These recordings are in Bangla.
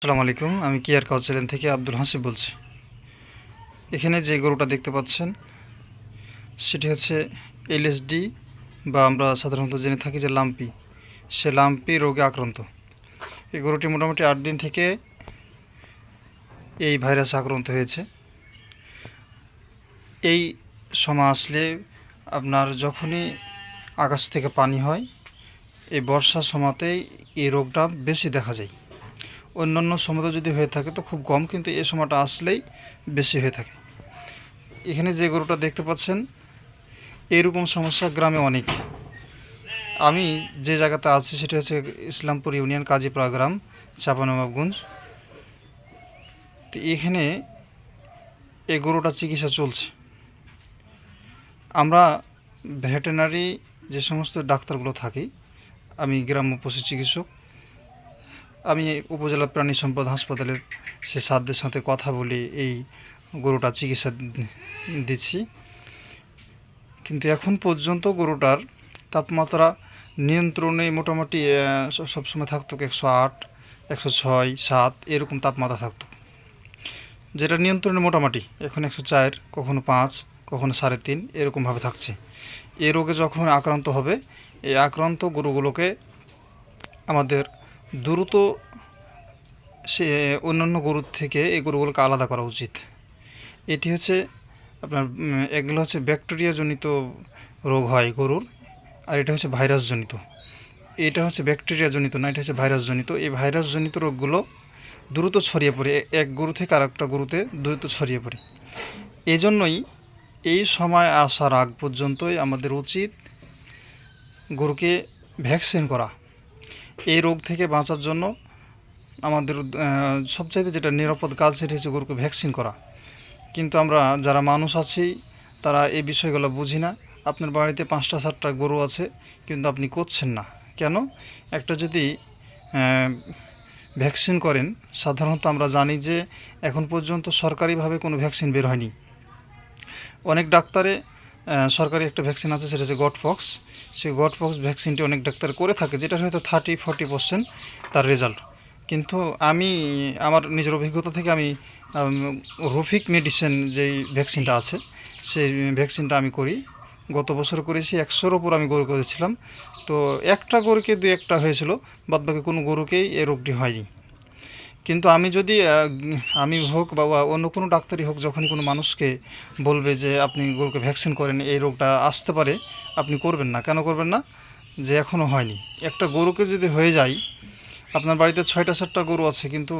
আসসালামু আলাইকুম, আমি কেয়ার কাউন্সিলেন থেকে আব্দুল হাসিব বলছি। এখানে যে গরুটা দেখতে পাচ্ছেন, সেটি হচ্ছে এলএসডি বা আমরা সাধারণত জেনে থাকি যে লাম্পি। সে লাম্পি রোগে আক্রান্ত। এই গরুটি মোটামুটি আট দিন থেকে এই ভাইরাসে আক্রান্ত হয়েছে। এই সময় আসলে আপনার যখনই আকাশ থেকে পানি হয়, এই বর্ষার সময়তেই এই রোগটা বেশি দেখা যায়। অন্যান্য সময়টা যদি হয়ে থাকে তো খুব কম, কিন্তু এই সময়টা আসলেই বেশি হয়ে থাকে। এখানে যে গরুটা দেখতে পাচ্ছেন, এরকম সমস্যা গ্রামে অনেক। আমি যে জায়গাতে আছি সেটা হচ্ছে ইসলামপুর ইউনিয়ন কাজীপাড়া গ্রাম, চাপানবাবগঞ্জ। তো এখানে এই গরুটা চিকিৎসা চলছে। আমরা ভেটেনারি যে সমস্ত ডাক্তারগুলো থাকি, আমি গ্রাম্য পশু চিকিৎসক। আমি উপজেলা প্রাণী সম্পদ হাসপাতালের সে সাধ্যের সাথে কথা বলে এই গরুটা চিকিৎসা দিচ্ছি। কিন্তু এখন পর্যন্ত গরুটার তাপমাত্রা নিয়ন্ত্রণে মোটামুটি সবসময় থাকতো একশো আট, একশো ছয়, সাত, এরকম তাপমাত্রা থাকতো। যেটা নিয়ন্ত্রণে মোটামুটি, এখন একশো চার, কখনো পাঁচ, কখনো সাড়ে তিন, এরকমভাবে থাকছে। এই রোগে যখন আক্রান্ত হবে, এই আক্রান্ত গরুগুলোকে আমাদের দ্রুত সে, অন্যান্য গরুর থেকে এই গরুগুলোকে আলাদা করা উচিত। এটি হচ্ছে আপনার এগুলো হচ্ছে ব্যাকটেরিয়াজনিত রোগ হয় গরুর, আর এটা হচ্ছে ভাইরাসজনিত। এটা হচ্ছে ব্যাকটেরিয়াজনিত না, এটা হচ্ছে ভাইরাসজনিত। এই ভাইরাসজনিত রোগগুলো দ্রুত ছড়িয়ে পড়ে, এক গরু থেকে আরেকটা গরুতে দ্রুত ছড়িয়ে পড়ে। এই জন্যই এই সময় আসার আগ পর্যন্তই আমাদের উচিত গরুকে ভ্যাকসিন করা। এই রোগ থেকে বাঁচার জন্য আমাদের সবচাইতে যেটা নিরাপদ কাজ সেটা হচ্ছে গরুকে ভ্যাকসিন করা। কিন্তু আমরা যারা মানুষ আছি, তারা এই বিষয়গুলো বুঝি না। আপনার বাড়িতে পাঁচটা, সাতটা গরু আছে, কিন্তু আপনি করছেন না। কেন? একটা যদি ভ্যাকসিন করেন, সাধারণত আমরা জানি যে এখন পর্যন্ত সরকারিভাবে কোনো ভ্যাকসিন বের হয়নি। অনেক ডাক্তারে সরকারি একটা ভ্যাকসিন আছে, সেটা হচ্ছে গটফক্স সেই গটফক্স ভ্যাকসিনটি অনেক ডাক্তার করে থাকে যেটা হয়তো থার্টি ফর্টি পার্সেন্ট তার রেজাল্ট কিন্তু আমি, আমার নিজের অভিজ্ঞতা থেকে আমি রফিক মেডিসিন যেই ভ্যাকসিনটা আছে, সেই ভ্যাকসিনটা আমি করি। গত বছর করেছি, একশোর ওপর আমি গরু করেছিলাম। তো একটা গরুকে দু একটা হয়েছিল, বাদবাকি কোনো গরুকেই এ রোগটি হয়নি। কিন্তু আমি যদি আমি হোক বা অন্য কোনো ডাক্তারই হোক, যখনই কোনো মানুষকে বলবে যে আপনি গরুকে ভ্যাকসিন করেন, এই রোগটা আসতে পারে, আপনি করবেন না। কেন করবেন না? যে এখনও হয়নি। একটা গরুকে যদি হয়ে যায়, আপনার বাড়িতে ছয়টা, সাতটা গরু আছে, কিন্তু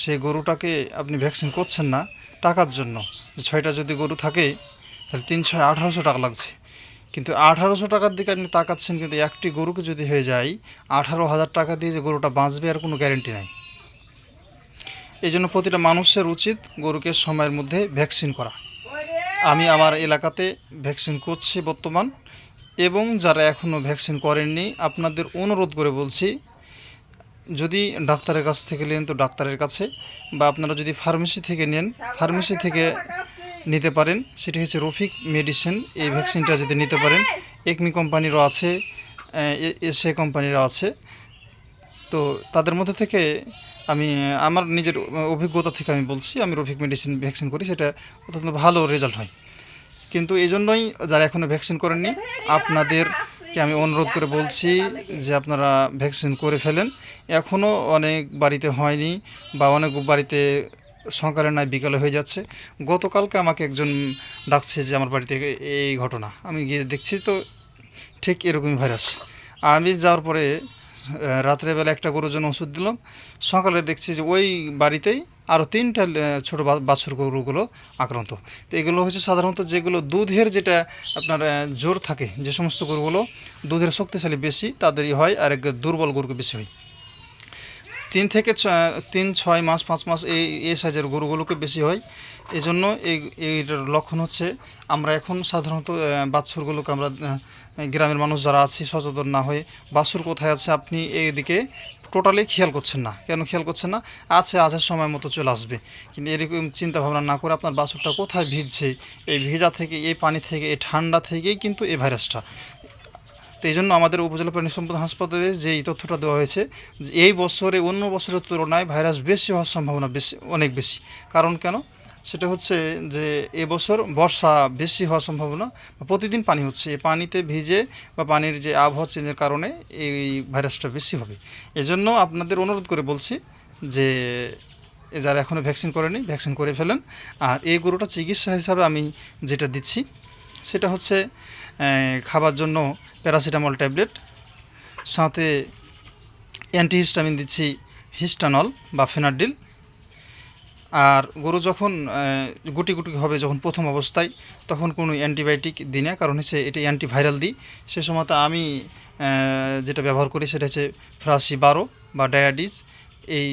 সেই গরুটাকে আপনি ভ্যাকসিন করছেন না টাকার জন্য ছয়টা যদি গরু থাকে, তাহলে তিন, ছয়, আঠারোশো টাকা লাগছে। কিন্তু আঠারোশো টাকার দিকে আপনি তাকাচ্ছেন, কিন্তু একটি গরুকে যদি হয়ে যায়, আঠারো হাজার টাকা দিয়ে যে গরুটা বাঁচবে, আর কোনো গ্যারেন্টি নাই। এই জন্য প্রতিটা মানুষের উচিত গরুকে সময়ের মধ্যে ভ্যাকসিন করা। আমি আমার এলাকাতে ভ্যাকসিন করছি বর্তমান এবং যারা এখনও ভ্যাকসিন করেননি, আপনাদের অনুরোধ করে বলছি, যদি ডাক্তারের কাছ থেকে নেন তো ডাক্তারের কাছে বা আপনারা যদি ফার্মেসি থেকে নেন, ফার্মেসি থেকে নিতে পারেন। সেটি হচ্ছে রফিক মেডিসিন, এই ভ্যাকসিনটা যদি নিতে পারেন। একমি কোম্পানিরও আছে এসএ কোম্পানিরও আছে। তো তাদের মধ্যে থেকে আমি, আমার নিজের অভিজ্ঞতা থেকে আমি বলছি, আমি রফিক মেডিসিন ভ্যাকসিন করি, সেটা অত্যন্ত ভালো রেজাল্ট হয়। কিন্তু এই জন্যই যারা এখনও ভ্যাকসিন করেননি আপনাদেরকে আমি অনুরোধ করে বলছি যে আপনারা ভ্যাকসিন করে ফেলেন। এখনও অনেক বাড়িতে হয়নি বা অনেক বাড়িতে সকালে নয় বিকালে হয়ে যাচ্ছে। গতকালকে আমাকে একজন ডাকছে যে আমার বাড়িতে এই ঘটনা। আমি গিয়ে দেখছি তো ঠিক এরকমই ভাইরাস। আমি যাওয়ার পরে রাত্রেবেলা একটা গরুর জন্য ওষুধ দিলাম। সকালে দেখছি যে ওই বাড়িতেই আরও তিনটা ছোট বাছুর গরুগুলো আক্রান্ত। তো এগুলো হচ্ছে সাধারণত যেগুলো দুধের যেটা আপনার জোর থাকে, যে সমস্ত গরুগুলো দুধের শক্তিশালী বেশি, তাদেরই হয় আর এক দুর্বল গরুকে বেশি হয়। তিন থেকে তিন, ছয় মাস, পাঁচ মাস এই এই সাইজের গরুগুলোকে বেশি হয়। এই জন্য এই, এইটার লক্ষণ হচ্ছে আমরা এখন সাধারণত বাছুরগুলোকে আমরা গ্রামের মানুষ যারা আছি, সচেতন না হয়ে বাছুর কোথায় আছে আপনি এইদিকে টোটালি খেয়াল করছেন না। কেন খেয়াল করছেন না? আছে আজের সময় মতো চলে আসবে। কিন্তু এরকম চিন্তা ভাবনা না করে আপনার বাছুরটা কোথায় ভিজছে? এই ভেজা থেকে, এই পানি থেকে, এই ঠান্ডা থেকেই কিন্তু এই ভাইরাসটা। তো এই জন্য আমাদের উপজেলা প্রাণী সম্পদ হাসপাতালে যে এই তথ্যটা দেওয়া হয়েছে, যে এই বছরে অন্য বছরের তুলনায় ভাইরাস বেশি হওয়ার সম্ভাবনা বেশি, অনেক বেশি। কারণ কেন? সেটা হচ্ছে যে এবছর বর্ষা বেশি হওয়ার সম্ভাবনা, বা প্রতিদিন পানি হচ্ছে। এই পানিতে ভিজে বা পানির যে আবহাওয়া চেঞ্জের কারণে এই ভাইরাসটা বেশি হবে। এজন্য আপনাদের অনুরোধ করে বলছি যে যারা এখনও ভ্যাকসিন করেনি, ভ্যাকসিন করে ফেলেন। আর এই গরুটা চিকিৎসা হিসাবে আমি যেটা দিচ্ছি সেটা হচ্ছে খাবার জন্য প্যারাসিটামল ট্যাবলেট, সাথে অ্যান্টিহিস্টামিন দিচ্ছি হিস্টানল বা ফেনাডিল আর গরু যখন গুটি গুটি হবে যখন প্রথম অবস্থায়, তখন কোনো অ্যান্টিবায়োটিক দিই না, কারণ হচ্ছে এটা অ্যান্টিভাইরাল দিই। সে সময় আমি যেটা ব্যবহার করি সেটা হচ্ছে ফ্রাসি বারো বা ডায়াডিস, এই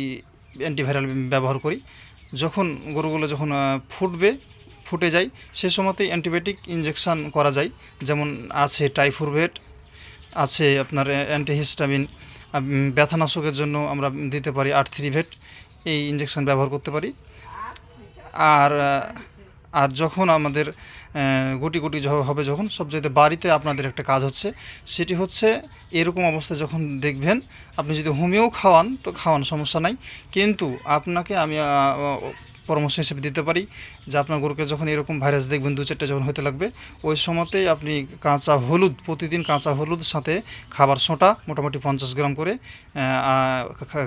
অ্যান্টিভাইরাল ব্যবহার করি। যখন গরুগুলো যখন ফুটবে ফুটে যায়, সে সময়তেই অ্যান্টিবায়োটিক ইঞ্জেকশান করা যায়। যেমন আছে টাইফুরভেট, আছে আপনার অ্যান্টিহিস্টামিন ব্যথানাশকের জন্য আমরা দিতে পারি আর্থ্রিভেট, এই ইঞ্জেকশান ব্যবহার করতে পারি। আর আর যখন আমাদের গুটি গুটি হবে যখন, সবচাইতে বাড়িতে আপনাদের একটা কাজ হচ্ছে, সেটি হচ্ছে এরকম অবস্থায় যখন দেখবেন, আপনি যদি হোমিও খাওয়ান, তো খাওয়ান সমস্যা নাই। কিন্তু আপনাকে আমি পরামর্শ হিসেবে দিতে পারি যে আপনার গরুকে যখন এরকম ভাইরাস দেখবেন, দু চারটে যখন হতে লাগবে, ওই সময়তেই আপনি কাঁচা হলুদ, প্রতিদিন কাঁচা হলুদ, সাথে খাবার সোঁটা, মোটামুটি পঞ্চাশ গ্রাম করে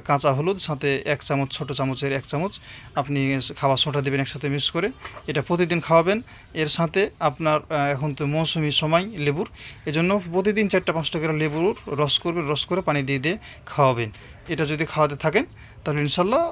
কাঁচা হলুদ, সাথে এক চামচ, ছোট চামচের এক চামচ আপনি খাবার সোঁটা দেবেন একসাথে মিক্স করে, এটা প্রতিদিন খাওয়াবেন। এর সাথে আপনার এখন তো মৌসুমি সময় লেবুর, এজন্য প্রতিদিন চারটা পাঁচটা করে লেবুর রস করবেন, রস করে পানি দিয়ে দিয়ে খাওয়াবেন। এটা যদি খাওয়াতে থাকেন, তাহলে ইনশাল্লাহ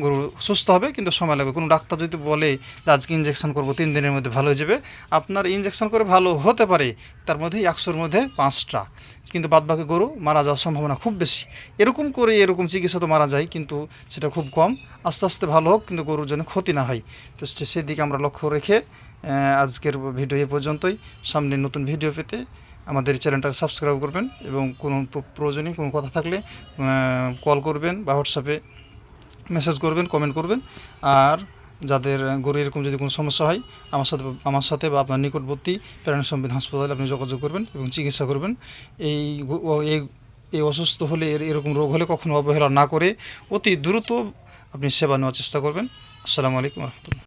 গরু সুস্থ হবে, কিন্তু সময় লাগবে। কোনো ডাক্তার যদি বলে যে আজকে ইঞ্জেকশন করব, তিন দিনের মধ্যে ভালো হয়ে যাবে, আপনার ইঞ্জেকশন করে ভালো হতে পারে, তার মধ্যে একশোর মধ্যে পাঁচটা। কিন্তু বাদবাকি গরু মারা যাওয়ার সম্ভাবনা খুব বেশি। এরকম করে এরকম চিকিৎসা তো মারা যায়, কিন্তু সেটা খুব কম। আস্তে আস্তে ভালো হোক, কিন্তু গরুর জন্য ক্ষতি না হয়। তো সেদিকে আমরা লক্ষ্য রেখে আজকের ভিডিও এ পর্যন্তই। সামনে নতুন ভিডিও পেতে আমাদের চ্যানেলটাকে সাবস্ক্রাইব করবেন এবং কোনো প- প্রয়োজনীয় কোনো কথা থাকলে কল করবেন বা হোয়াটসঅ্যাপে মেসেজ করবেন কমেন্ট করবেন। আর যাদের গরু এরকম যদি কোনো সমস্যা হয়, আমার সাথে আমার সাথে বা আপনার নিকটবর্তী প্রাণী সম্বিধ হাসপাতালে আপনি যোগাযোগ করবেন এবং চিকিৎসা করবেন। এই এই এই অসুস্থ হলে এর- এরকম রোগ হলে কখনো অবহেলা না করে অতি দ্রুত আপনি সেবা নেওয়ার চেষ্টা করবেন। আসসালামু আলাইকুম রহমতুল্লাহ।